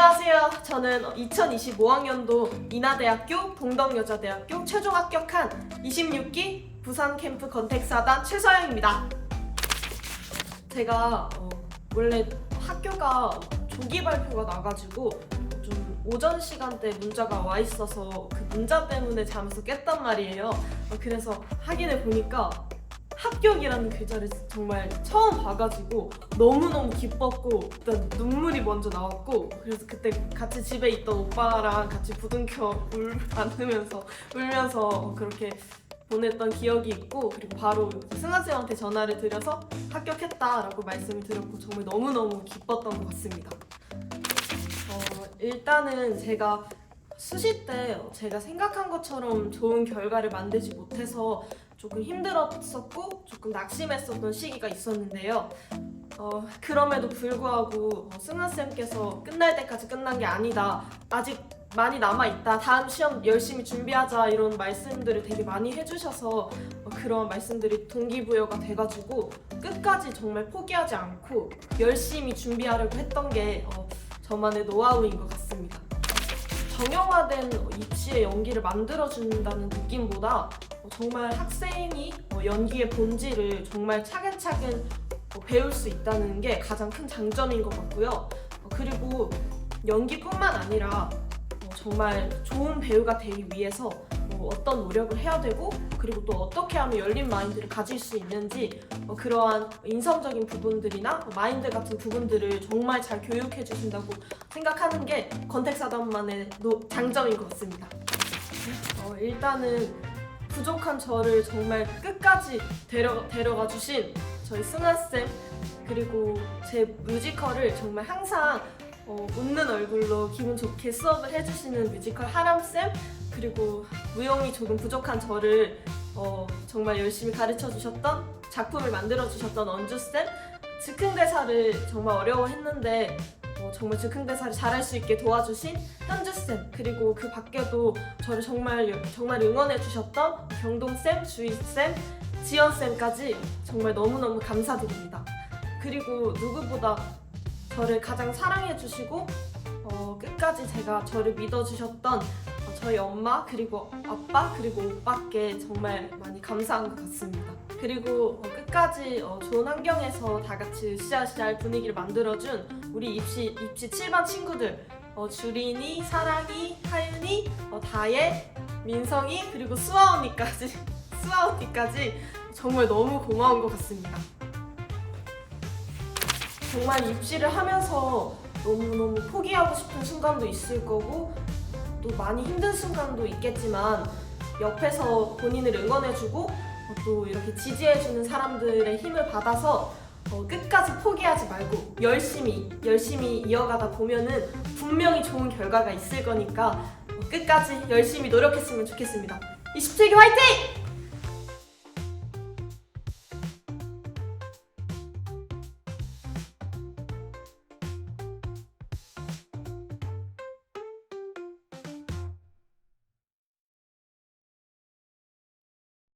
안녕하세요. 저는 2025학년도 인하대학교 동덕여자대학교 최종 합격한 26기 부산 캠프 건택사단 최서영입니다. 제가 어, 원래 학교가 조기 발표가 나가지고 좀 오전 시간대 문자가 와 있어서 그 문자 때문에 잠에서 깼단 말이에요. 어, 그래서 확인해 보니까 합격이라는 글자를 정말 처음 봐가지고 너무너무 기뻤고 일단 눈물이 먼저 나왔고 그래서 그때 같이 집에 있던 오빠랑 같이 부둥켜 울 안으면서 울면서 그렇게 보냈던 기억이 있고 그리고 바로 승하쌤한테 전화를 드려서 합격했다라고 말씀을 드렸고 정말 너무너무 기뻤던 것 같습니다. 어, 일단은 제가 수시 때 제가 생각한 것처럼 좋은 결과를 만들지 못해서 조금 힘들었었고 조금 낙심했었던 시기가 있었는데요. 어, 그럼에도 불구하고 어, 승하쌤께서 끝날 때까지 끝난 게 아니다. 아직 많이 남아있다. 다음 시험 열심히 준비하자. 이런 말씀들을 되게 많이 해주셔서 어, 그런 말씀들이 동기부여가 돼가지고 끝까지 정말 포기하지 않고 열심히 준비하려고 했던 게 어, 저만의 노하우인 것 같습니다. 정형화된 어, 입시의 연기를 만들어준다는 느낌보다 어, 정말 학생이 어, 연기의 본질을 정말 차근차근 어, 배울 수 있다는 게 가장 큰 장점인 것 같고요. 어, 그리고 연기뿐만 아니라 어, 정말 좋은 배우가 되기 위해서 어, 어떤 노력을 해야 되고 그리고 또 어떻게 하면 열린 마인드를 가질 수 있는지 어, 그러한 인성적인 부분들이나 마인드 같은 부분들을 정말 잘 교육해 주신다고 생각하는 게 건택사단만의 노- 장점인 것 같습니다. 어, 일단은 부족한 저를 정말 끝까지 데려, 데려가 주신 저희 승아쌤 그리고 제 뮤지컬을 정말 항상 어, 웃는 얼굴로 기분 좋게 수업을 해주시는 뮤지컬 하람쌤 그리고 무용이 조금 부족한 저를 어, 정말 열심히 가르쳐 주셨던 작품을 만들어 주셨던 언주쌤 즉흥대사를 정말 어려워했는데 어, 정말 즉흥대사를 잘할 수 있게 도와주신 현주쌤 그리고 그 밖에도 저를 정말 정말 응원해 주셨던 경동쌤, 주희쌤, 지연쌤까지 정말 너무너무 감사드립니다. 그리고 누구보다 저를 가장 사랑해 주시고 어, 끝까지 제가 저를 믿어 주셨던 어, 저희 엄마 그리고 아빠 그리고 오빠께 정말 많이 감사한 것 같습니다. 그리고 어, 끝까지 어, 좋은 환경에서 다 같이 으쌰으쌰할 분위기를 만들어준 우리 입시 입시 7반 친구들 어, 주린이, 사랑이, 하윤이, 어, 다혜, 민성이 그리고 수아 언니까지 수아 언니까지 정말 너무 고마운 것 같습니다. 정말 입시를 하면서 너무너무 포기하고 싶은 순간도 있을 거고 또 많이 힘든 순간도 있겠지만 옆에서 본인을 응원해주고 어, 또 이렇게 지지해주는 사람들의 힘을 받아서 어, 끝까지 포기하지 말고 열심히 열심히 이어가다 보면은 분명히 좋은 결과가 있을 거니까 어, 끝까지 열심히 노력했으면 좋겠습니다. 27기 화이팅!